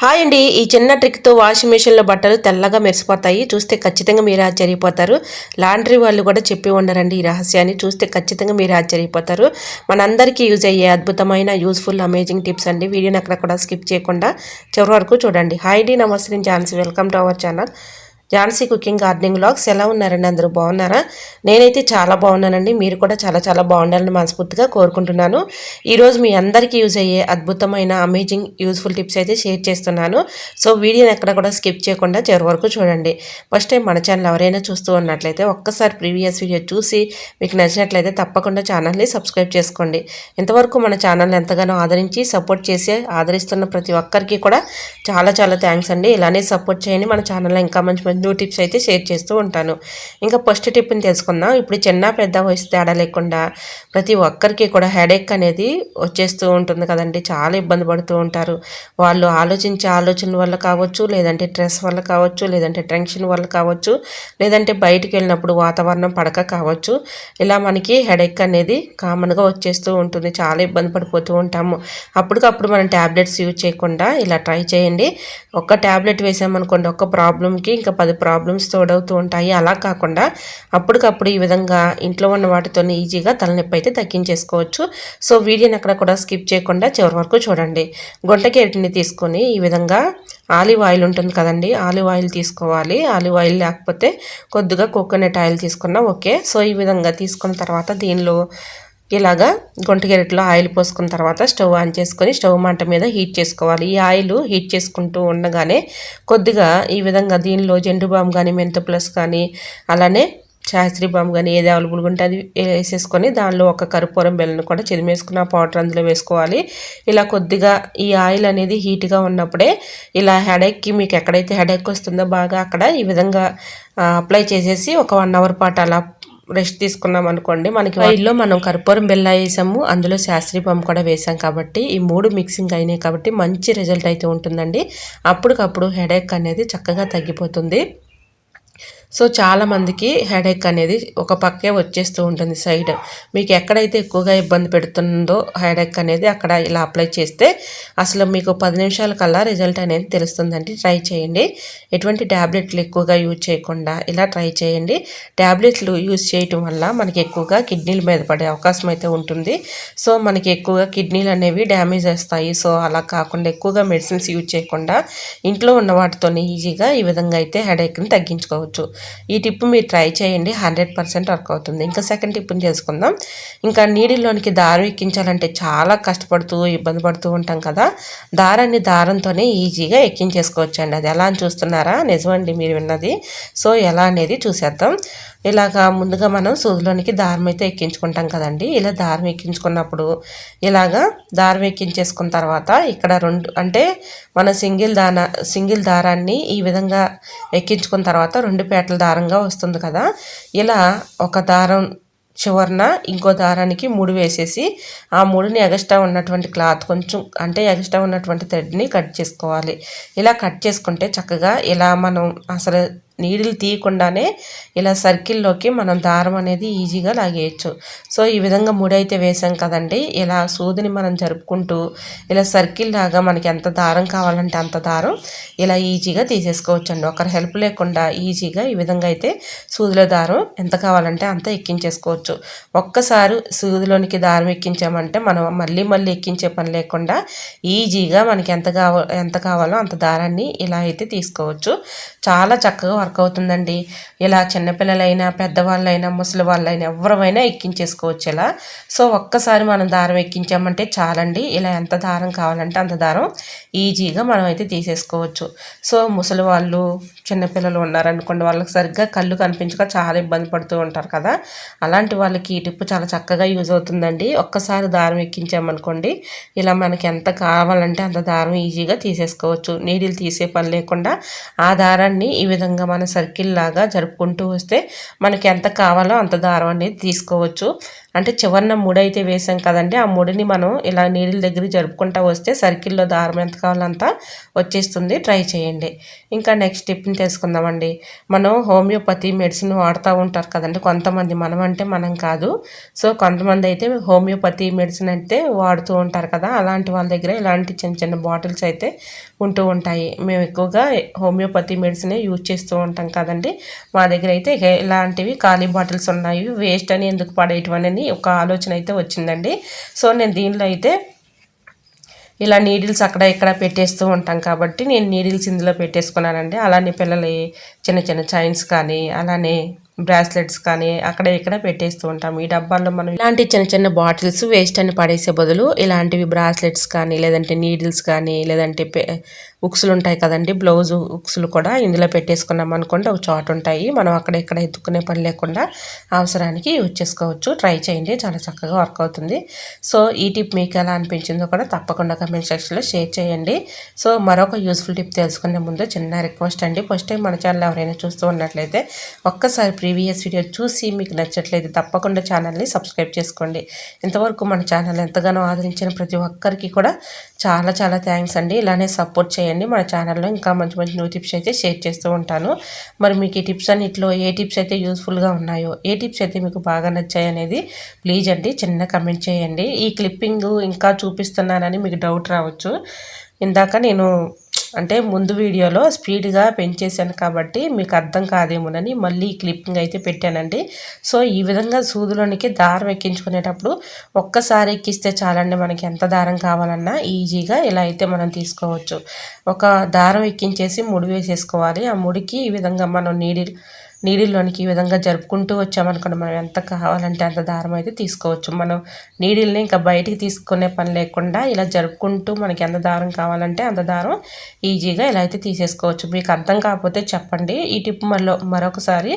Hi అండి. ఈ చిన్న ట్రిక్తో వాషింగ్ మిషన్లో బట్టలు తెల్లగా మెరిసిపోతాయి. చూస్తే ఖచ్చితంగా మీరు ఆశ్చర్యపోతారు. లాండ్రీ వాళ్ళు కూడా చెప్పి ఉండరండి ఈ రహస్యాన్ని. చూస్తే ఖచ్చితంగా మీరు ఆశ్చర్యపోతారు. మనందరికీ యూజ్ అయ్యే అద్భుతమైన యూస్ఫుల్ అమేజింగ్ టిప్స్ అండి. వీడియోని అక్కడ కూడా స్కిప్ చేయకుండా చివరి వరకు చూడండి. హాయ్ అండి. నమస్తే. నేను Jhansi. Welcome to our channel Jhansi cooking gardening blogs ఎలా ఉన్నారండి? అందరూ బాగున్నారా? నేనైతే చాలా బాగున్నానండి. మీరు కూడా చాలా చాలా బాగుండాలని మనస్ఫూర్తిగా కోరుకుంటున్నాను. ఈరోజు మీ అందరికీ యూజ్ అయ్యే అద్భుతమైన అమేజింగ్ యూస్ఫుల్ టిప్స్ అయితే షేర్ చేస్తున్నాను. సో వీడియోని ఎక్కడ కూడా స్కిప్ చేయకుండా చివరి వరకు చూడండి. ఫస్ట్ టైం మన ఛానల్ ఎవరైనా చూస్తూ ఉన్నట్లయితే ఒక్కసారి ప్రీవియస్ వీడియో చూసి మీకు నచ్చినట్లయితే తప్పకుండా ఛానల్ని సబ్స్క్రైబ్ చేసుకోండి. ఇంతవరకు మన ఛానల్ని ఎంతగానో ఆదరించి సపోర్ట్ చేసి ఆదరిస్తున్న ప్రతి ఒక్కరికి కూడా చాలా చాలా థ్యాంక్స్ అండి. ఇలానే సపోర్ట్ చేయండి. మన ఛానల్లో ఇంకా మంచి మంచి న్యూ టిప్స్ అయితే షేర్ చేస్తూ ఉంటాను. ఇంకా ఫస్ట్ టిప్ని తెలుసుకుందాం. ఇప్పుడు చిన్న పెద్ద వయసు తేడా లేకుండా ప్రతి ఒక్కరికి కూడా హెడేక్ అనేది వచ్చేస్తూ ఉంటుంది కదండి. చాలా ఇబ్బంది పడుతూ ఉంటారు. వాళ్ళు ఆలోచించే ఆలోచన వల్ల కావచ్చు లేదంటే స్ట్రెస్ వల్ల కావచ్చు లేదంటే టెన్షన్ వల్ల కావచ్చు లేదంటే బయటికి వెళ్ళినప్పుడు వాతావరణం పడక కావచ్చు. ఇలా మనకి హెడేక్ అనేది కామన్గా వచ్చేస్తూ ఉంటుంది. చాలా ఇబ్బంది పడిపోతూ ఉంటాము. అప్పటికప్పుడు మనం ట్యాబ్లెట్స్ యూజ్ చేయకుండా ఇలా ట్రై చేయండి. ఒక్క ట్యాబ్లెట్ వేసామనుకోండి ఒక్క ప్రాబ్లంకి ఇంకా పది ప్రాబ్లమ్స్ తోడవుతూ ఉంటాయి. అలా కాకుండా అప్పటికప్పుడు ఈ విధంగా ఇంట్లో ఉన్న వాటితో ఈజీగా తలనొప్పి అయితే తగ్గించేసుకోవచ్చు. సో వీడియోని అక్కడ కూడా స్కిప్ చేయకుండా చివరి వరకు చూడండి. గుంటకేటిని తీసుకొని ఈ విధంగా ఆలివ్ ఆయిల్ ఉంటుంది కదండి ఆలివ్ ఆయిల్ తీసుకోవాలి. ఆలివ్ ఆయిల్ లేకపోతే కొద్దిగా కోకోనట్ ఆయిల్ తీసుకున్నా ఓకే. సో ఈ విధంగా తీసుకున్న తర్వాత దీనిలో ఇలాగా గొంటగెరట్లో ఆయిల్ పోసుకున్న తర్వాత స్టవ్ ఆన్ చేసుకొని స్టవ్ మంట మీద హీట్ చేసుకోవాలి. ఈ ఆయిల్ హీట్ చేసుకుంటూ ఉండగానే కొద్దిగా ఈ విధంగా దీనిలో జెండు బామ్ కానీ మెంత ప్లస్ కానీ అలానే శాస్త్రీ బామ్ కానీ ఏది అవైలబుల్గా ఉంటే అది వేసేసుకొని దానిలో ఒక కరుపూరం బెల్లను కూడా చిదిమేసుకున్న పౌడర్ అందులో వేసుకోవాలి. ఇలా కొద్దిగా ఈ ఆయిల్ అనేది హీట్గా ఉన్నప్పుడే ఇలా హెడేక్కి మీకు ఎక్కడైతే హెడేక్ వస్తుందో బాగా అక్కడ ఈ విధంగా అప్లై చేసేసి ఒక వన్ అవర్ పాటు అలా రెస్ట్ తీసుకున్నాం అనుకోండి మనకి వైల్లో మనం కర్పూరం బెల్ల వేసాము అందులో శాస్త్రీ పంప్ కూడా వేసాం కాబట్టి ఈ మూడు మిక్సింగ్ అయినాయి కాబట్టి మంచి రిజల్ట్ అయితే ఉంటుందండి. అప్పటికప్పుడు హెడేక్ అనేది చక్కగా తగ్గిపోతుంది. సో చాలామందికి హెడేక్ అనేది ఒక పక్కే వచ్చేస్తూ ఉంటుంది సైడ్. మీకు ఎక్కడైతే ఎక్కువగా ఇబ్బంది పెడుతుందో హెడేక్ అనేది అక్కడ ఇలా అప్లై చేస్తే అసలు మీకు పది నిమిషాల కల్లా రిజల్ట్ అనేది తెలుస్తుందండి. ట్రై చేయండి. ఎటువంటి ట్యాబ్లెట్లు ఎక్కువగా యూజ్ చేయకుండా ఇలా ట్రై చేయండి. ట్యాబ్లెట్లు యూజ్ చేయటం వల్ల మనకి ఎక్కువగా కిడ్నీల మీద పడే అవకాశం అయితే ఉంటుంది. సో మనకి ఎక్కువగా కిడ్నీలు అనేవి డ్యామేజ్ వస్తాయి సో అలా కాకుండా ఎక్కువగా మెడిసిన్స్ యూజ్ చేయకుండా ఇంట్లో ఉన్న వాటితోనే ఈజీగా ఈ విధంగా అయితే హెడేక్ని తగ్గించుకోవచ్చు. ఈ టిప్ మీరు ట్రై చేయండి. హండ్రెడ్ పర్సెంట్ వర్క్ అవుతుంది. ఇంకా సెకండ్ టిప్ని చేసుకుందాం. ఇంకా నీడిలోనికి దారం ఎక్కించాలంటే చాలా కష్టపడుతూ ఇబ్బంది పడుతూ ఉంటాం కదా. దారాన్ని దారంతోనే ఈజీగా ఎక్కించేసుకోవచ్చు అండి అది ఎలా అని చూస్తున్నారా? నిజమండి మీరు విన్నది. సో ఎలా అనేది చూసేద్దాం. ఇలాగా ముందుగా మనం సూదిలోనికి దారం అయితే ఎక్కించుకుంటాం కదండి. ఇలా దారం ఎక్కించుకున్నప్పుడు ఇలాగా దారం ఎక్కించేసుకున్న తర్వాత ఇక్కడ రెండు అంటే మన సింగిల్ దాన సింగిల్ దారాన్ని ఈ విధంగా ఎక్కించుకున్న తర్వాత రెండు పేటల దారంగా వస్తుంది కదా. ఇలా ఒక దారం చివరన ఇంకో దారానికి ముడి వేసేసి ఆ ముడిని ఎగస్ట్రా ఉన్నటువంటి క్లాత్ కొంచెం అంటే ఎగస్ట్రా ఉన్నటువంటి థ్రెడ్ని కట్ చేసుకోవాలి. ఇలా కట్ చేసుకుంటే చక్కగా ఇలా మనం అసలు నీడిల్ తీయకుండానే ఇలా సర్కిల్లోకి మనం దారం అనేది ఈజీగా లాగేయచ్చు. సో ఈ విధంగా ముడైతే వేసాం కదండి. ఇలా సూదిని మనం జరుపుకుంటూ ఇలా సర్కిల్ లాగా మనకి ఎంత దారం కావాలంటే అంత దారం ఇలా ఈజీగా తీసేసుకోవచ్చు అండి ఒకరి హెల్ప్ లేకుండా ఈజీగా ఈ విధంగా అయితే సూదిలో దారం ఎంత కావాలంటే అంత ఎక్కించేసుకోవచ్చు. ఒక్కసారి సూదిలోనికి దారం ఎక్కించామంటే మనం మళ్ళీ మళ్ళీ ఎక్కించే పని లేకుండా ఈజీగా మనకి ఎంత కావాలో ఎంత కావాలో అంత దారాన్ని ఇలా అయితే తీసుకోవచ్చు. చాలా చక్కగా వర్క్ అవుతుందండి ఇలా చిన్నపిల్లలైనా పెద్దవాళ్ళైనా ముసలి వాళ్ళైనా ఎవరైనా ఎక్కించేసుకోవచ్చు ఇలా సో ఒక్కసారి మనం దారం ఎక్కించామంటే చాలండి. ఇలా ఎంత దారం కావాలంటే అంత దారం ఈజీగా మనం అయితే తీసేసుకోవచ్చు. సో ముసలి వాళ్ళు చిన్నపిల్లలు ఉన్నారనుకోండి వాళ్ళకి సరిగ్గా కళ్ళు కనిపించక చాలా ఇబ్బంది పడుతూ ఉంటారు కదా. అలాంటి వాళ్ళకి ఈ టిప్పు చాలా చక్కగా యూజ్ అవుతుందండి. ఒక్కసారి దారం ఎక్కించామనుకోండి ఇలా మనకి ఎంత కావాలంటే అంత దారం ఈజీగా తీసేసుకోవచ్చు. నీడిలు తీసే పని లేకుండా ఆ దారాన్ని ఈ విధంగా మన సర్కిల్ లాగా జరుపుకుంటూ వస్తే మనకి ఎంత కావాలో అంత దారం అనేది తీసుకోవచ్చు. అంటే చివరిన ముడి అయితే వేసాం కదండి. ఆ ముడిని మనం ఇలా నీళ్ళ దగ్గర జరుపుకుంటా వస్తే సర్కిల్లో దారం ఎంత కావాలంతా వచ్చేస్తుంది. ట్రై చేయండి. ఇంకా నెక్స్ట్ టిప్ని తెలుసుకుందామండి మనం హోమియోపతి మెడిసిన్ వాడుతూ ఉంటారు కదండి. కొంతమంది మనం అంటే మనం కాదు. సో కొంతమంది అయితే హోమియోపతి మెడిసిన్ అయితే వాడుతూ ఉంటారు కదా. అలాంటి వాళ్ళ దగ్గర ఇలాంటి చిన్న చిన్న బాటిల్స్ అయితే ఉంటూ ఉంటాయి. మేము ఎక్కువగా హోమియోపతి మెడిసినే యూజ్ చేస్తూ ఉంటాం కదండి. మా దగ్గర అయితే ఇలాంటివి ఖాళీ బాటిల్స్ ఉన్నాయి. వేస్ట్ అని ఎందుకు పడేయటం అని ఒక ఆలోచన అయితే వచ్చిందండి. సో నేను దీనిలో అయితే ఇలా నీడిల్స్ అక్కడ ఇక్కడ పెట్టేస్తూ ఉంటాం కాబట్టి నేను నీడిల్స్ ఇందులో పెట్టేసుకున్నానండి. అలానే పిల్లలు చిన్న చిన్న చైన్స్ కానీ అలానే బ్రాస్లెట్స్ కానీ అక్కడ ఇక్కడ పెట్టేస్తూ ఉంటాం. ఈ డబ్బాల్లో మనం ఇలాంటి చిన్న చిన్న బాటిల్స్ వేస్ట్ అని పడేసే బదులు ఇలాంటివి బ్రాస్లెట్స్ కానీ లేదంటే నీడిల్స్ కానీ లేదంటే ఉక్సులు ఉంటాయి కదండి. బ్లౌజ్ ఉక్సులు కూడా ఇందులో పెట్టేసుకున్నాం అనుకోండి. ఒక చోట ఉంటాయి. మనం అక్కడ ఇక్కడ ఎత్తుకునే పని లేకుండా అవసరానికి యూజ్ చేసుకోవచ్చు. ట్రై చేయండి. చాలా చక్కగా వర్క్ అవుతుంది. సో ఈ టిప్ మీకు ఎలా అనిపించిందో కూడా తప్పకుండా కమెంట్ సెక్షన్లో షేర్ చేయండి. సో మరొక యూస్ఫుల్ టిప్ తెలుసుకునే ముందు చిన్న రిక్వెస్ట్ అండి. ఫస్ట్ టైం మన ఛానల్ ఎవరైనా చూస్తూ ఉన్నట్లయితే ఒక్కసారి ప్రీవియస్ వీడియో చూసి మీకు నచ్చట్లయితే తప్పకుండా ఛానల్ని సబ్స్క్రైబ్ చేసుకోండి. ఇంతవరకు మన ఛానల్ ఎంతగానో ఆదరించిన ప్రతి ఒక్కరికి కూడా చాలా చాలా థ్యాంక్స్ అండి. ఇలానే సపోర్ట్ చేయండి. మన ఛానల్లో ఇంకా మంచి మంచి న్యూ టిప్స్ అయితే షేర్ చేస్తూ ఉంటాను. మరి మీకు ఈ టిప్స్ అన్నింటిలో ఏ టిప్స్ అయితే యూస్ఫుల్గా ఉన్నాయో ఏ టిప్స్ అయితే మీకు బాగా నచ్చాయి అనేది ప్లీజ్ అండి చిన్న కమెంట్ చేయండి. ఈ క్లిప్పింగ్ ఇంకా చూపిస్తున్నానని మీకు డౌట్ రావచ్చు. ఇందాక నేను అంటే ముందు వీడియోలో స్పీడ్గా పెంచేశాను కాబట్టి మీకు అర్థం కాదేమోనని మళ్ళీ క్లిప్పింగ్ అయితే పెట్టానండి. సో ఈ విధంగా సూదులోనికి దారం ఎక్కించుకునేటప్పుడు ఒక్కసారి ఎక్కిస్తే చాలండి మనకి ఎంత దారం కావాలన్నా ఈజీగా ఇలా అయితే మనం తీసుకోవచ్చు. ఒక దారం ఎక్కించేసి ముడి వేసేసుకోవాలి. ఆ ముడికి ఈ విధంగా మనం నీడి నీడిల్లోనికి ఈ విధంగా జరుపుకుంటూ వచ్చామనుకోండి మనం ఎంత కావాలంటే అంత దారం అయితే తీసుకోవచ్చు. మనం నీడిల్ని ఇంకా బయటికి తీసుకునే పని లేకుండా ఇలా జరుపుకుంటూ మనకి ఎంత దారం కావాలంటే అంత దారం ఈజీగా ఇలా అయితే తీసేసుకోవచ్చు. మీకు అర్థం కాకపోతే చెప్పండి. ఈ టిప్ మరో మరొకసారి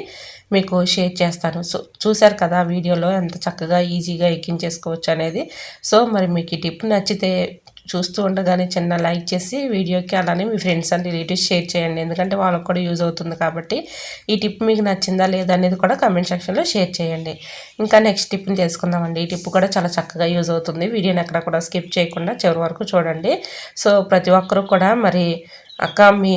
మీకు షేర్ చేస్తాను. సో చూశారు కదా వీడియోలో ఎంత చక్కగా ఈజీగా ఎక్కించేసుకోవచ్చు అనేది. సో మరి మీకు ఈ టిప్ నచ్చితే చూస్తూ ఉండగానే చిన్న లైక్ చేసి వీడియోకి అలానే మీ ఫ్రెండ్స్ అండ్ రిలేటివ్స్ షేర్ చేయండి. ఎందుకంటే వాళ్ళకి కూడా యూజ్ అవుతుంది కాబట్టి ఈ టిప్ మీకు నచ్చిందా లేదా అనేది కూడా కమెంట్ సెక్షన్లో షేర్ చేయండి. ఇంకా నెక్స్ట్ టిప్ని తెలుసుకుందామండి. ఈ టిప్ కూడా చాలా చక్కగా యూజ్ అవుతుంది. వీడియోని ఎక్కడ కూడా స్కిప్ చేయకుండా చివరి వరకు చూడండి. సో ప్రతి ఒక్కరు కూడా మరి అక్క మీ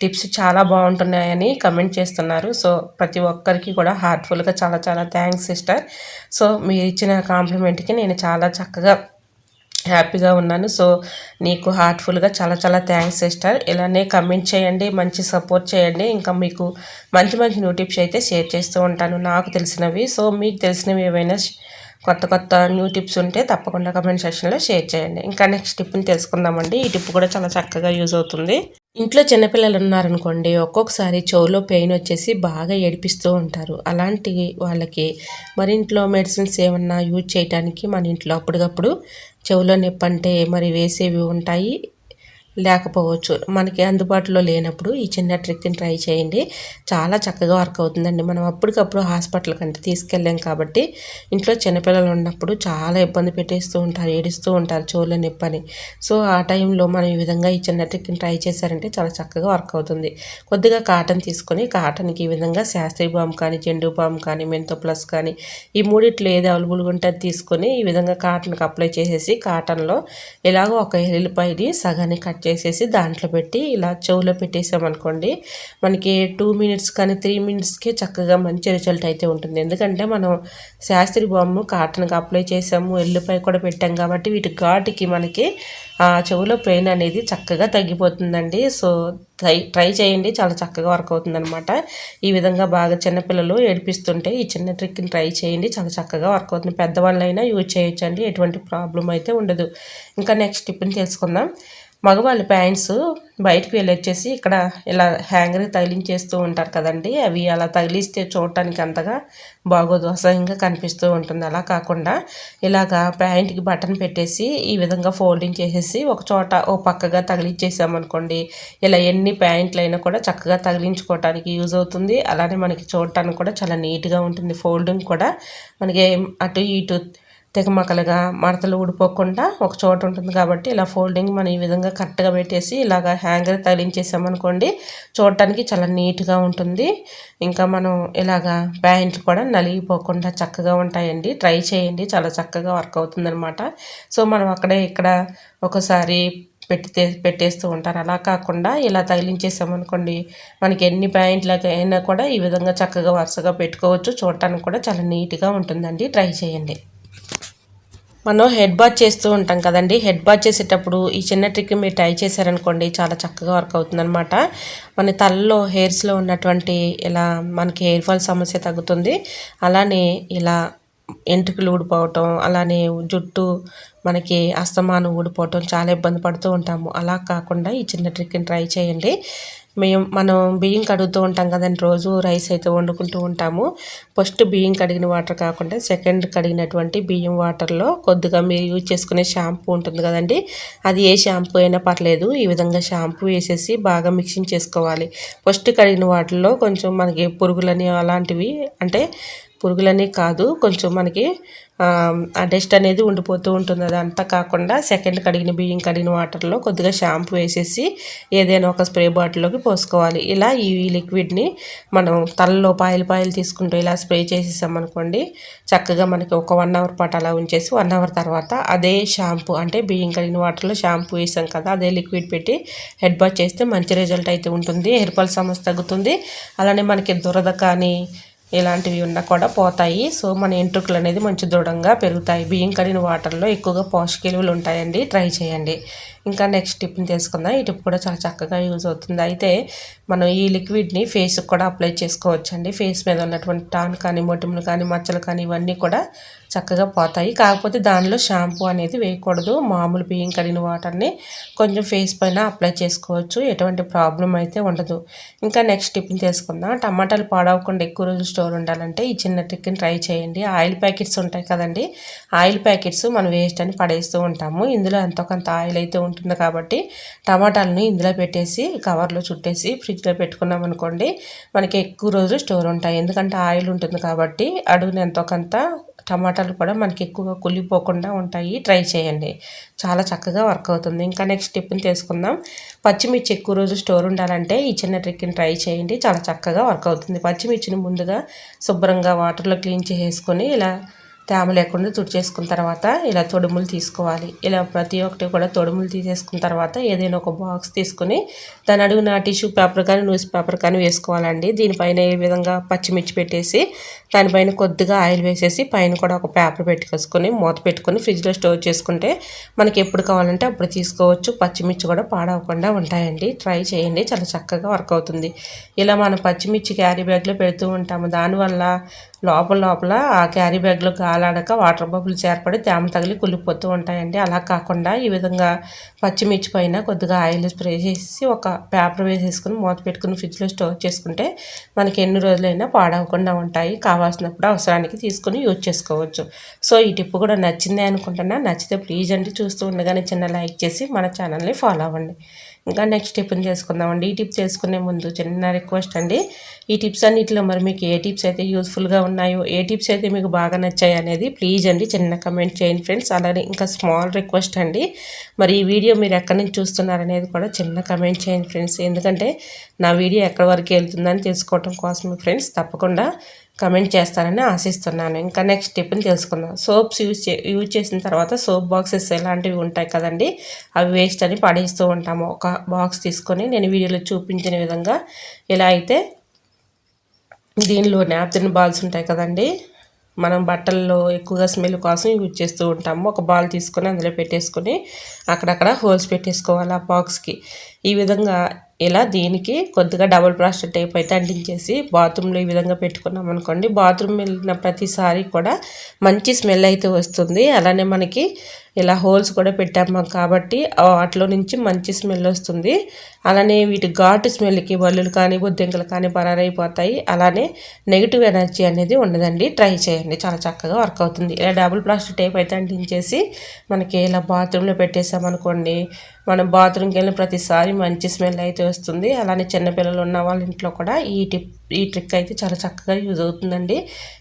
టిప్స్ చాలా బాగుంటున్నాయని కమెంట్ చేస్తున్నారు. సో ప్రతి ఒక్కరికి కూడా హార్ట్ఫుల్గా చాలా చాలా థ్యాంక్స్ సిస్టర్ సో మీరు ఇచ్చిన కాంప్లిమెంట్కి నేను చాలా చక్కగా హ్యాపీగా ఉన్నాను. సో నీకు హార్ట్ఫుల్గా చాలా చాలా థ్యాంక్స్ సిస్టర్. ఇలానే కమెంట్ చేయండి మంచి సపోర్ట్ చేయండి. ఇంకా మీకు మంచి మంచి న్యూ టిప్స్ అయితే షేర్ చేస్తూ ఉంటాను నాకు తెలిసినవి. సో మీకు తెలిసినవి ఏవైనా కొత్త కొత్త న్యూ టిప్స్ ఉంటే తప్పకుండా కమెంట్ సెక్షన్లో షేర్ చేయండి. ఇంకా నెక్స్ట్ టిప్ని తెలుసుకుందామండి. ఈ టిప్ కూడా చాలా చక్కగా యూజ్ అవుతుంది. ఇంట్లో చిన్నపిల్లలు ఉన్నారనుకోండి ఒక్కొక్కసారి చెవులో పెయిన్ వచ్చేసి బాగా ఏడిపిస్తూ ఉంటారు. అలాంటి వాళ్ళకి మరి ఇంట్లో మెడిసిన్స్ ఏమన్నా యూజ్ చేయడానికి మన ఇంట్లో అప్పటికప్పుడు చెవులో నొప్పి అంటే మరి వేసేవి ఉంటాయి. లేకపోవచ్చు. మనకి అందుబాటులో లేనప్పుడు ఈ చిన్న ట్రిక్ని ట్రై చేయండి. చాలా చక్కగా వర్క్ అవుతుందండి. మనం అప్పటికప్పుడు హాస్పిటల్ కంటే తీసుకెళ్ళాం కాబట్టి ఇంట్లో చిన్నపిల్లలు ఉన్నప్పుడు చాలా ఇబ్బంది పెట్టేస్తూ ఉంటారు ఏడుస్తూ ఉంటారు చోళ్ళ నొప్పని. సో ఆ టైంలో మనం ఈ విధంగా ఈ చిన్న ట్రిక్ని ట్రై చేశారంటే చాలా చక్కగా వర్క్ అవుతుంది. కొద్దిగా కాటన్ తీసుకొని కాటన్కి ఈ విధంగా శాస్త్రీ బామ్ కానీ జెండు బామ్ కానీ మెంతో ప్లస్ కానీ ఈ మూడిట్లో ఏది అవైలబుల్గా ఉంటే అది తీసుకొని ఈ విధంగా కాటన్కి అప్లై చేసేసి కాటన్లో ఇలాగో ఒక ఎల్లిపాయని సగాన్ని కట్ చేసేసి దాంట్లో పెట్టి ఇలా చెవులో పెట్టేసామనుకోండి మనకి టూ మినిట్స్ కానీ త్రీ మినిట్స్కి చక్కగా మంచి రిజల్ట్ అయితే ఉంటుంది. ఎందుకంటే మనం శాస్త్రి బొమ్మ కాటన్కి అప్లై చేసాము ఎల్లుపై కూడా పెట్టాం కాబట్టి వీటి ఘాటుకి మనకి ఆ చెవులో పెయిన్ అనేది చక్కగా తగ్గిపోతుందండి. సో ట్రై ట్రై చేయండి. చాలా చక్కగా వర్క్ అవుతుందనమాట ఈ విధంగా బాగా చిన్నపిల్లలు ఏడిపిస్తుంటే ఈ చిన్న ట్రిక్ని ట్రై చేయండి. చాలా చక్కగా వర్క్ అవుతుంది. పెద్దవాళ్ళైనా యూజ్ చేయొచ్చండి. ఎటువంటి ప్రాబ్లం అయితే ఉండదు. ఇంకా నెక్స్ట్ టిప్ని తెలుసుకుందాం. మగవాళ్ళ ప్యాంట్స్ బయటకు వెళ్ళొచ్చేసి ఇక్కడ ఇలా హ్యాంగర్ తగిలించేస్తూ ఉంటారు కదండి. అవి అలా తగిలిస్తే చూడటానికి అంతగా బాగోదు అసహ్యంగా కనిపిస్తూ ఉంటుంది. అలా కాకుండా ఇలాగా ప్యాంట్కి బటన్ పెట్టేసి ఈ విధంగా ఫోల్డింగ్ చేసేసి ఒక చోట ఓ పక్కగా తగిలించేసామనుకోండి ఇలా ఎన్ని ప్యాంట్లు అయినా కూడా చక్కగా తగిలించుకోవటానికి యూజ్ అవుతుంది. అలానే మనకి చూడటానికి కూడా చాలా నీట్గా ఉంటుంది. ఫోల్డింగ్ కూడా మనకి అటు ఇటు తెగమకలుగా మడతలు ఊడిపోకుండా ఒక చోట ఉంటుంది కాబట్టి ఇలా ఫోల్డింగ్ మనం ఈ విధంగా కరెక్ట్గా పెట్టేసి ఇలాగ హ్యాంగర్ తగిలించేసామనుకోండి చూడటానికి చాలా నీట్గా ఉంటుంది. ఇంకా మనం ఇలాగ ప్యాంట్లు కూడా నలిగిపోకుండా చక్కగా ఉంటాయండి. ట్రై చేయండి. చాలా చక్కగా వర్క్ అవుతుందనమాట సో మనం అక్కడే ఇక్కడ ఒకసారి పెట్టి పెట్టేస్తూ ఉంటారు. అలా కాకుండా ఇలా తగిలించేసామనుకోండి మనకి ఎన్ని ప్యాంట్లకి అయినా కూడా ఈ విధంగా చక్కగా వరుసగా పెట్టుకోవచ్చు. చూడటానికి కూడా చాలా నీట్గా ఉంటుందండి. ట్రై చేయండి. మనం హెడ్ బాత్ చేస్తూ ఉంటాం కదండి. హెడ్ బాత్ చేసేటప్పుడు ఈ చిన్న ట్రిక్ మీరు ట్రై చేశారనుకోండి చాలా చక్కగా వర్క్ అవుతుందన్నమాట. మన తలలో హెయిర్స్లో ఉన్నటువంటి ఇలా మనకి హెయిర్ ఫాల్ సమస్య తగ్గుతుంది. అలానే ఇలా ఎంట్రుకలు ఊడిపోవటం అలానే జుట్టు మనకి అస్తమానం ఊడిపోవటం చాలా ఇబ్బంది పడుతూ ఉంటాము. అలా కాకుండా ఈ చిన్న ట్రిక్ని ట్రై చేయండి. మేము మనం బియ్యం కడుగుతూ ఉంటాం కదండి రోజు రైస్ అయితే వండుకుంటూ ఉంటాము. ఫస్ట్ బియ్యం కడిగిన వాటర్ కాకుండా సెకండ్ కడిగినటువంటి బియ్యం వాటర్లో కొద్దిగా మీరు యూజ్ చేసుకునే షాంపూ ఉంటుంది కదండి. అది ఏ షాంపూ అయినా పర్లేదు ఈ విధంగా షాంపూ వేసేసి బాగా మిక్సింగ్ చేసుకోవాలి. ఫస్ట్ కడిగిన వాటిల్లో కొంచెం మనకి పురుగులని అలాంటివి అంటే పురుగులని కాదు కొంచెం మనకి ఆ డస్ట్ అనేది ఉండిపోతూ ఉంటుంది. అది అంతా కాకుండా సెకండ్ కడిగిన బియ్యం కడిగిన వాటర్లో కొద్దిగా షాంపూ వేసేసి ఏదైనా ఒక స్ప్రే బాటిల్లోకి పోసుకోవాలి. ఇలా ఈ లిక్విడ్ని మనం తలలో పాయలు పాయలు తీసుకుంటూ ఇలా స్ప్రే చేసేసామనుకోండి చక్కగా మనకి ఒక వన్ అవర్ పాటు అలా ఉంచేసి వన్ అవర్ తర్వాత అదే షాంపూ అంటే బియ్యం కడిగిన వాటర్లో షాంపూ వేసాం కదా అదే లిక్విడ్ పెట్టి హెడ్ బాత్ చేస్తే మంచి రిజల్ట్ అయితే ఉంటుంది. హెయిర్ ఫాల్ సమస్య తగ్గుతుంది. అలానే మనకి దురద కానీ ఇలాంటివి ఉన్నా కూడా పోతాయి. సో మన ఎంట్రుకలు అనేది మంచి దృఢంగా పెరుగుతాయి. బియ్యం కడిగిన వాటర్లో ఎక్కువగా పోషక ఉంటాయండి. ట్రై చేయండి. ఇంకా నెక్స్ట్ టిప్ని తీసుకుందాం ఈ టిప్ కూడా చాలా చక్కగా యూజ్ అవుతుంది. అయితే మనం ఈ లిక్విడ్ని ఫేస్కి కూడా అప్లై చేసుకోవచ్చండి. ఫేస్ మీద ఉన్నటువంటి టాన్ కానీ మొటిములు కానీ మచ్చలు కానీ ఇవన్నీ కూడా చక్కగా పోతాయి. కాకపోతే దానిలో షాంపూ అనేది వేయకూడదు. మామూలు బియ్యం కడిగిన వాటర్ని కొంచెం ఫేస్ పైన అప్లై చేసుకోవచ్చు. ఎటువంటి ప్రాబ్లం అయితే ఉండదు. ఇంకా నెక్స్ట్ టిప్ని తీసుకుందాం టమాటాలు పాడవకుండా ఎక్కువ రోజులు స్టోర్ ఉండాలంటే ఈ చిన్న ట్రిక్ని ట్రై చేయండి. ఆయిల్ ప్యాకెట్స్ ఉంటాయి కదండి. ఆయిల్ ప్యాకెట్స్ మనం వేస్ట్ అని పడేస్తూ ఉంటాము. ఇందులో ఎంతో కొంత ఆయిల్ అయితే ఉంటుంది. ఉంటుంది కాబట్టి టమాటాలను ఇందులో పెట్టేసి కవర్లో చుట్టేసి ఫ్రిడ్జ్లో పెట్టుకున్నాం అనుకోండి మనకి ఎక్కువ రోజులు స్టోర్ ఉంటాయి. ఎందుకంటే ఆయిల్ ఉంటుంది కాబట్టి అడుగున ఎంతో కొంత టమాటాలు కూడా మనకి ఎక్కువగా కుళ్ళిపోకుండా ఉంటాయి. ట్రై చేయండి. చాలా చక్కగా వర్క్ అవుతుంది. ఇంకా నెక్స్ట్ టిప్ని తెలుసుకుందాం పచ్చిమిర్చి ఎక్కువ రోజు స్టోర్ ఉండాలంటే ఈ చిన్న ట్రిక్ని ట్రై చేయండి. చాలా చక్కగా వర్క్ అవుతుంది. పచ్చిమిర్చిని ముందుగా శుభ్రంగా వాటర్లో క్లీన్ చేసేసుకొని ఇలా తేమ లేకుండా తుడిచేసుకున్న తర్వాత ఇలా తొడుములు తీసుకోవాలి. ఇలా ప్రతి ఒక్కటి కూడా తొడుములు తీసేసుకున్న తర్వాత ఏదైనా ఒక బాక్స్ తీసుకుని దాని అడుగున టిష్యూ పేపర్ కానీ న్యూస్ పేపర్ కానీ వేసుకోవాలండి. దీనిపైన ఏ విధంగా పచ్చిమిర్చి పెట్టేసి దానిపైన కొద్దిగా ఆయిల్ వేసేసి పైన కూడా ఒక పేపర్ పెట్టుకొసుకొని మూత పెట్టుకొని ఫ్రిడ్జ్లో స్టోర్ చేసుకుంటే మనకి ఎప్పుడు కావాలంటే అప్పుడు తీసుకోవచ్చు. పచ్చిమిర్చి కూడా పాడవకుండా ఉంటాయండి. ట్రై చేయండి. చాలా చక్కగా వర్క్ అవుతుంది. ఇలా మనం పచ్చిమిర్చి క్యారీ బ్యాగ్లో పెడుతూ ఉంటాము. దానివల్ల లోపల లోపల ఆ క్యారీ బ్యాగ్లో గాలాడక వాటర్ బబుల్స్ ఏర్పడి తేమ తగిలి కుళ్ళిపోతూ ఉంటాయండి. అలా కాకుండా ఈ విధంగా పచ్చిమిర్చి పైన కొద్దిగా ఆయిల్ స్ప్రే చేసి ఒక పేపర్ వేసేసుకుని మూత పెట్టుకుని ఫ్రిడ్జ్లో స్టోర్ చేసుకుంటే మనకి ఎన్ని రోజులైనా పాడవకుండా ఉంటాయి. కావాల్సినప్పుడు అవసరానికి తీసుకుని యూజ్ చేసుకోవచ్చు. సో ఈ టిప్ కూడా నచ్చిందే అనుకుంటున్నా. నచ్చితే ప్లీజ్ అండి చూస్తూ ఉండగానే చిన్న లైక్ చేసి మన ఛానల్ని ఫాలో అవ్వండి. ఇంకా నెక్స్ట్ టిప్ని చేసుకుందామండి. ఈ టిప్ చేసుకునే ముందు చిన్న రిక్వెస్ట్ అండి. ఈ టిప్స్ అన్నిటిలో మరి మీకు ఏ టిప్స్ అయితే యూస్ఫుల్గా ఉన్నాయో ఏ టిప్స్ అయితే మీకు బాగా నచ్చాయి అనేది ప్లీజ్ అండి చిన్న కమెంట్ చేయండి ఫ్రెండ్స్ అలానే ఇంకా స్మాల్ రిక్వెస్ట్ అండి. మరి ఈ వీడియో మీరు ఎక్కడి నుంచి చూస్తున్నారనేది కూడా చిన్న కమెంట్ చేయండి ఫ్రెండ్స్ ఎందుకంటే నా వీడియో ఎక్కడి వరకు వెళ్తుందని తెలుసుకోవటం కోసం ఫ్రెండ్స్ తప్పకుండా కమెంట్ చేస్తారని ఆశిస్తున్నాను. ఇంకా నెక్స్ట్ టిప్ని తెలుసుకుందాం. సోప్స్ యూజ్ చే యూజ్ చేసిన తర్వాత సోప్ బాక్సెస్ ఎలాంటివి ఉంటాయి కదండి? అవి వేస్ట్ అని పడేస్తూ ఉంటాము. ఒక బాక్స్ తీసుకొని నేను వీడియోలో చూపించిన విధంగా ఇలా అయితే దీనిలో నాప్తిన్ బాల్స్ ఉంటాయి కదండి? మనం బట్టల్లో ఎక్కువగా స్మెల్ కోసం యూజ్ చేస్తూ ఉంటాము. ఒక బాల్ తీసుకొని అందులో పెట్టేసుకొని అక్కడక్కడ హోల్స్ పెట్టేసుకోవాలి ఆ బాక్స్కి ఈ విధంగా ఇలా దీనికి కొద్దిగా డబుల్ ప్లాస్టర్ టేప్ అయితే అంటించేసి బాత్రూంలో ఈ విధంగా పెట్టుకున్నాం అనుకోండి. బాత్రూమ్ వెళ్ళిన ప్రతిసారి కూడా మంచి స్మెల్ అయితే వస్తుంది. అలానే మనకి ఇలా హోల్స్ కూడా పెట్టాము కాబట్టి వాటిలో నుంచి మంచి స్మెల్ వస్తుంది. అలానే వీటి ఘాటు స్మెల్కి బల్లులు కానీ బొద్దింకలు కానీ బరారైపోతాయి. అలానే నెగిటివ్ ఎనర్జీ అనేది ఉండదండి. ట్రై చేయండి. చాలా చక్కగా వర్క్ అవుతుంది. ఇలా డబుల్ ప్లాస్టిక్ టేప్ అయితే అంటించేసి మనకి ఇలా బాత్రూంలో పెట్టేసామనుకోండి మనం బాత్రూమ్కి వెళ్ళిన ప్రతిసారి మంచి స్మెల్ అయితే వస్తుంది. అలానే చిన్నపిల్లలు ఉన్న వాళ్ళ ఇంట్లో కూడా ఈ టిప్ ఈ ట్రిక్ అయితే చాలా చక్కగా యూజ్ అవుతుందండి.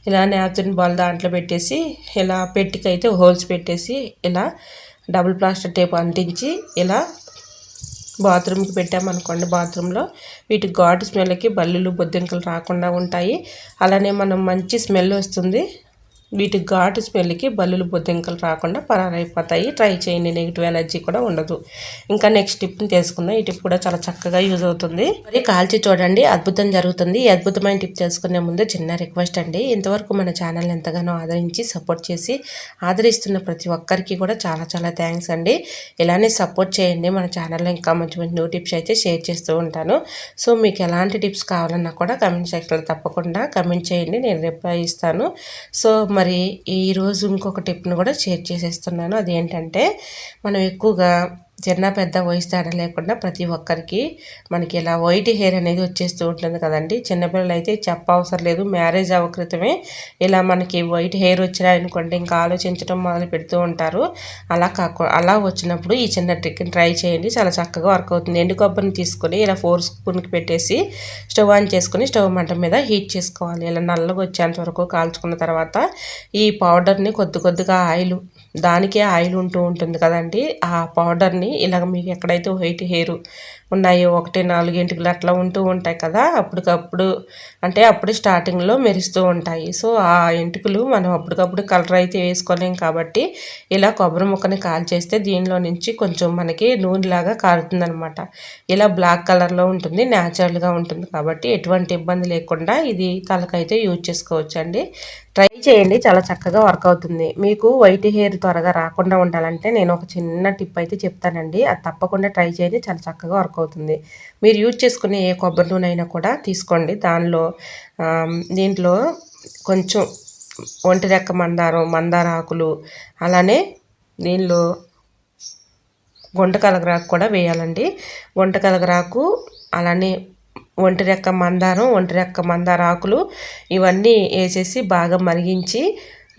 ఇలా న్యాప్కిన్ బాల్ దాంట్లో పెట్టేసి ఇలా పెట్టికైతే హోల్స్ పెట్టేసి ఇలా డబుల్ ప్లాస్టర్ టేప్ అంటించి ఇలా బాత్రూమ్కి పెట్టామనుకోండి బాత్రూంలో వీటి ఘాటు స్మెల్కి బల్లులు బొద్దింకలు రాకుండా ఉంటాయి. అలానే మనం మంచి స్మెల్ వస్తుంది. వీటి ఘాటు స్మెల్కి బల్లులు బొద్దింకలు రాకుండా పరారైపోతాయి. ట్రై చేయండి నెగిటివ్ ఎనర్జీ కూడా ఉండదు. ఇంకా నెక్స్ట్ టిప్ని తెలుసుకుందాం. ఈ టిప్ కూడా చాలా చక్కగా యూజ్ అవుతుంది. మరి కాల్చి చూడండి అద్భుతం జరుగుతుంది. ఈ అద్భుతమైన టిప్ తెలుసుకునే ముందు చిన్న రిక్వెస్ట్ అండి. ఇంతవరకు మన ఛానల్ ఎంతగానో ఆదరించి సపోర్ట్ చేసి ఆదరిస్తున్న ప్రతి ఒక్కరికి కూడా చాలా చాలా థ్యాంక్స్ అండి. ఇలానే సపోర్ట్ చేయండి. మన ఛానల్లో ఇంకా మంచి మంచి న్యూ టిప్స్ అయితే షేర్ చేస్తూ ఉంటాను. సో మీకు ఎలాంటి టిప్స్ కావాలన్నా కూడా కమెంట్ సెక్షన్లో తప్పకుండా కమెంట్ చేయండి. నేను రిప్లై ఇస్తాను. సో మరి మరి ఈరోజు ఇంకొక టిప్ను కూడా షేర్ చేసేస్తున్నాను. అదేంటంటే మనం ఎక్కువగా చిన్న పెద్ద వయసు తేడా లేకుండా ప్రతి ఒక్కరికి మనకి ఇలా వైట్ హెయిర్ అనేది వచ్చేస్తూ ఉంటుంది కదండి. చిన్నపిల్లలు అయితే చెప్పవసరం లేదు. మ్యారేజ్ అవకృతమే ఇలా మనకి వైట్ హెయిర్ వచ్చినాయనుకోండి ఇంకా ఆలోచించడం మొదలు పెడుతూ ఉంటారు. అలా కాకు అలా వచ్చినప్పుడు ఈ చిన్న ట్రిక్ని ట్రై చేయండి. చాలా చక్కగా వర్క్ అవుతుంది. ఎండు కొబ్బరిని తీసుకొని ఇలా ఫోర్ స్పూన్కి పెట్టేసి స్టవ్ ఆన్ చేసుకుని స్టవ్ మంట మీద హీట్ చేసుకోవాలి. ఇలా నల్లగా వచ్చేంత వరకు కాల్చుకున్న తర్వాత ఈ పౌడర్ని కొద్ది కొద్దిగా ఆయిల్ దానికే ఆయిల్ ఉంటూ ఉంటుంది కదండి. ఆ పౌడర్ని ఇలాగ మీకు ఎక్కడైతే వైట్ హెయిర్ ఉన్నాయో ఒకటి నాలుగు అట్లా ఉంటూ ఉంటాయి కదా అప్పటికప్పుడు అంటే అప్పుడు స్టార్టింగ్లో మెరుస్తూ ఉంటాయి. సో ఆ ఎంటుకలు మనం అప్పటికప్పుడు కలర్ అయితే వేసుకోలేం కాబట్టి ఇలా కొబ్బరి ముక్కని కాల్చేస్తే దీనిలో నుంచి కొంచెం మనకి నూనెలాగా కారుతుందనమాట ఇలా బ్లాక్ కలర్లో ఉంటుంది న్యాచురల్గా ఉంటుంది కాబట్టి ఎటువంటి ఇబ్బంది లేకుండా ఇది తలకైతే యూజ్ చేసుకోవచ్చు అండి ట్రై చేయండి. చాలా చక్కగా వర్క్ అవుతుంది. మీకు వైట్ హెయిర్ త్వరగా రాకుండా ఉండాలంటే నేను ఒక చిన్న టిప్ అయితే చెప్తానండి. అది తప్పకుండా ట్రై చేయండి. చాలా చక్కగా వర్క్ అవుతుంది. మీరు యూజ్ చేసుకునే ఏ కొబ్బరి నూనె అయినా కూడా తీసుకోండి. దానిలో దీంట్లో కొంచెం ఒంటి రెక్క మందారం మందార ఆకులు అలానే దీనిలో గుంట కలగరాకు కూడా వేయాలండి. గుంట కలగరాకు అలానే ఒంటి రెక్క మందారం ఒంటి రెక్క మందార ఆకులు ఇవన్నీ వేసేసి బాగా మరిగించి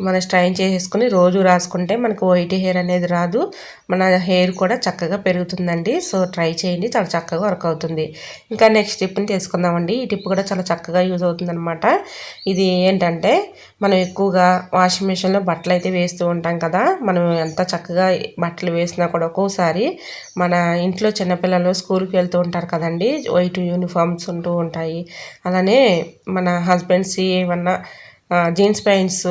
మనం స్ట్రైన్ చేసేసుకుని రోజు రాసుకుంటే మనకు వైట్ హెయిర్ అనేది రాదు. మన హెయిర్ కూడా చక్కగా పెరుగుతుందండి. సో ట్రై చేయండి. చాలా చక్కగా వర్క్ అవుతుంది. ఇంకా నెక్స్ట్ టిప్ని తీసుకుందామండి. ఈ టిప్ కూడా చాలా చక్కగా యూజ్ అవుతుందన్నమాట. ఇది ఏంటంటే మనం ఎక్కువగా వాషింగ్ మిషన్లో బట్టలు అయితే వేస్తూ ఉంటాం కదా. మనం ఎంత చక్కగా బట్టలు వేసినా కూడా ఒక్కోసారి మన ఇంట్లో చిన్నపిల్లలు స్కూల్కి వెళ్తూ ఉంటారు కదండి. వైట్ యూనిఫామ్స్ ఉంటూ ఉంటాయి. అలానే మన హస్బెండ్స్ ఏమన్నా జీన్స్ ప్యాంట్స్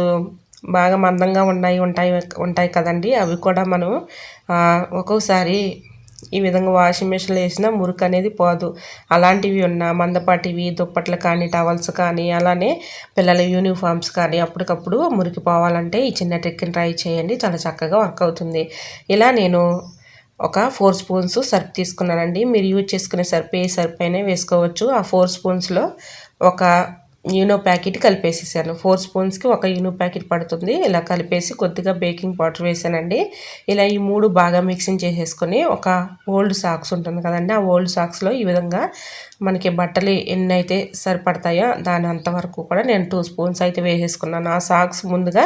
బాగా మందంగా ఉన్నాయి ఉంటాయి ఉంటాయి కదండి. అవి కూడా మనం ఒక్కొక్కసారి ఈ విధంగా వాషింగ్ మిషన్లో వేసినా మురికి అనేది పోదు. అలాంటివి ఉన్న మందపాటివి దుప్పట్లు కానీ టవల్స్ కానీ అలానే పిల్లల యూనిఫామ్స్ కానీ అప్పటికప్పుడు మురికి పోవాలంటే ఈ చిన్న ట్రిక్ని ట్రై చేయండి. చాలా చక్కగా వర్క్ అవుతుంది. ఇలా నేను ఒక ఫోర్ స్పూన్స్ సర్ఫ్ తీసుకున్నానండి. మీరు యూజ్ చేసుకునే సర్ఫ్ ఏ సర్ఫ్ అయినా వేసుకోవచ్చు. ఆ ఫోర్ స్పూన్స్లో ఒక యూనో ప్యాకెట్ కలిపేసేసాను. ఫోర్ స్పూన్స్కి ఒక యూనో ప్యాకెట్ పడుతుంది. ఇలా కలిపేసి కొద్దిగా బేకింగ్ పౌడర్ వేసానండి. ఇలా ఈ మూడు బాగా మిక్సింగ్ చేసేసుకొని ఒక ఓల్డ్ సాక్స్ ఉంటుంది కదండి ఆ ఓల్డ్ సాక్స్లో ఈ విధంగా మనకి బట్టలు ఎన్ని అయితే సరిపడతాయో దాని అంతవరకు కూడా నేను టూ స్పూన్స్ అయితే వేసేసుకున్నాను. ఆ సాక్స్ ముందుగా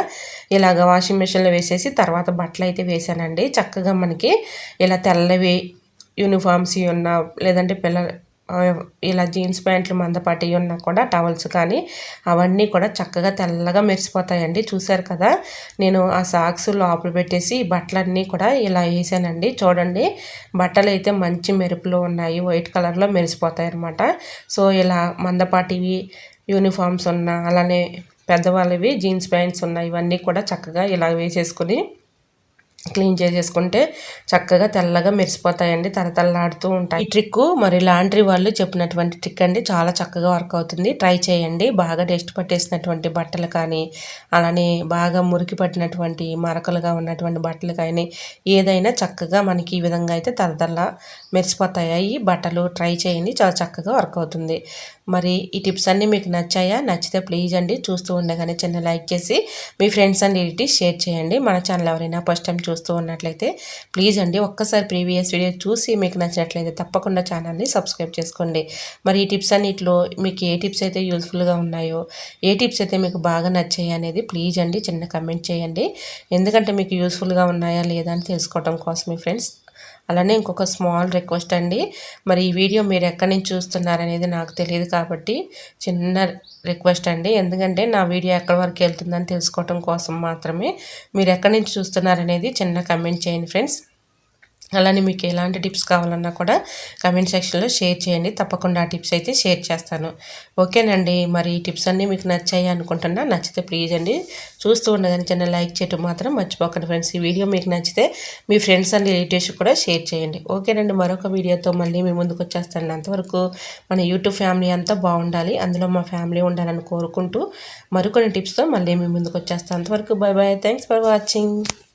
ఇలాగ వాషింగ్ మిషన్లో వేసేసి తర్వాత బట్టలు అయితే వేసానండి. చక్కగా మనకి ఇలా తెల్లవి యూనిఫామ్స్ ఉన్న లేదంటే పిల్ల ఇలా జీన్స్ ప్యాంట్లు మందపాటి ఉన్నా కూడా టవల్స్ కానీ అవన్నీ కూడా చక్కగా తెల్లగా మెరిసిపోతాయండి. చూశారు కదా నేను ఆ సాక్స్ లోపల పెట్టేసి బట్టలన్నీ కూడా ఇలా వేసానండి. చూడండి బట్టలు అయితే మంచి మెరుపులో ఉన్నాయి వైట్ కలర్లో మెరిసిపోతాయి అనమాట సో ఇలా మందపాటివి యూనిఫామ్స్ ఉన్న అలానే పెద్దవాళ్ళవి జీన్స్ ప్యాంట్స్ ఉన్నాయి ఇవన్నీ కూడా చక్కగా ఇలా వేసేసుకుని క్లీన్ చేసేసుకుంటే చక్కగా తెల్లగా మెరిసిపోతాయండి తలతల్లాడుతూ ఉంటాయి. ఈ ట్రిక్ మరి లాండ్రీ వాళ్ళు చెప్పినటువంటి ట్రిక్ అండి. చాలా చక్కగా వర్క్ అవుతుంది. ట్రై చేయండి. బాగా డస్ట్ పట్టేసినటువంటి బట్టలు కానీ అలానే బాగా మురికి పట్టినటువంటి మరకలుగా ఉన్నటువంటి బట్టలు కానీ ఏదైనా చక్కగా మనకి ఈ విధంగా అయితే తలతల్లా మెరిసిపోతాయి? బట్టలు ట్రై చేయండి. చాలా చక్కగా వర్క్ అవుతుంది. మరి ఈ టిప్స్ అన్నీ మీకు నచ్చాయా? నచ్చితే ప్లీజ్ అండి. చూస్తూ ఉండగానే చిన్న లైక్ చేసి మీ ఫ్రెండ్స్ అండ్ రిలేటివ్స్ షేర్ చేయండి. మన ఛానల్ ఎవరైనా ఫస్ట్ టైం చూస్తూ ఉన్నట్లయితే ప్లీజ్ అండి ఒక్కసారి ప్రీవియస్ వీడియో చూసి మీకు నచ్చినట్లయితే తప్పకుండా ఛానల్ని సబ్స్క్రైబ్ చేసుకోండి. మరి ఈ టిప్స్ అన్నిట్లో మీకు ఏ టిప్స్ అయితే యూస్ఫుల్గా ఉన్నాయో ఏ టిప్స్ అయితే మీకు బాగా నచ్చాయి అనేది ప్లీజ్ అండి చిన్న కమెంట్ చేయండి. ఎందుకంటే మీకు యూస్ఫుల్గా ఉన్నాయా లేదా అని తెలుసుకోవడం కోసమే ఫ్రెండ్స్ అలానే ఇంకొక స్మాల్ రిక్వెస్ట్ అండి. మరి ఈ వీడియో మీరు ఎక్కడి నుంచి చూస్తున్నారనేది నాకు తెలియదు కాబట్టి చిన్న రిక్వెస్ట్ అండి. ఎందుకంటే నా వీడియో ఎక్కడి వరకు వెళ్తుందని తెలుసుకోవటం కోసం మాత్రమే మీరు ఎక్కడి నుంచి చూస్తున్నారనేది చిన్న కమెంట్ చేయండి ఫ్రెండ్స్. అలానే మీకు ఎలాంటి టిప్స్ కావాలన్నా కూడా కమెంట్ సెక్షన్లో షేర్ చేయండి. తప్పకుండా ఆ టిప్స్ అయితే షేర్ చేస్తాను. ఓకేనండి. మరి ఈ టిప్స్ అన్నీ మీకు నచ్చాయి అనుకుంటున్నా నచ్చితే ప్లీజ్ అండి. చూస్తూ ఉండగానే చిన్న లైక్ చేయటం మాత్రం మర్చిపోకండి ఫ్రెండ్స్. ఈ వీడియో మీకు నచ్చితే మీ ఫ్రెండ్స్ అండ్ రిలేటివ్స్ కూడా షేర్ చేయండి. ఓకేనండి. మరొక వీడియోతో మళ్ళీ మీ ముందుకు వచ్చేస్తాను. అంతవరకు మన యూట్యూబ్ ఫ్యామిలీ అంతా బాగుండాలి. అందులో మా ఫ్యామిలీ ఉండాలని కోరుకుంటూ మరికొన్ని టిప్స్తో మళ్ళీ మీ ముందుకు వచ్చేస్తాను. అంతవరకు bye bye thanks for watching.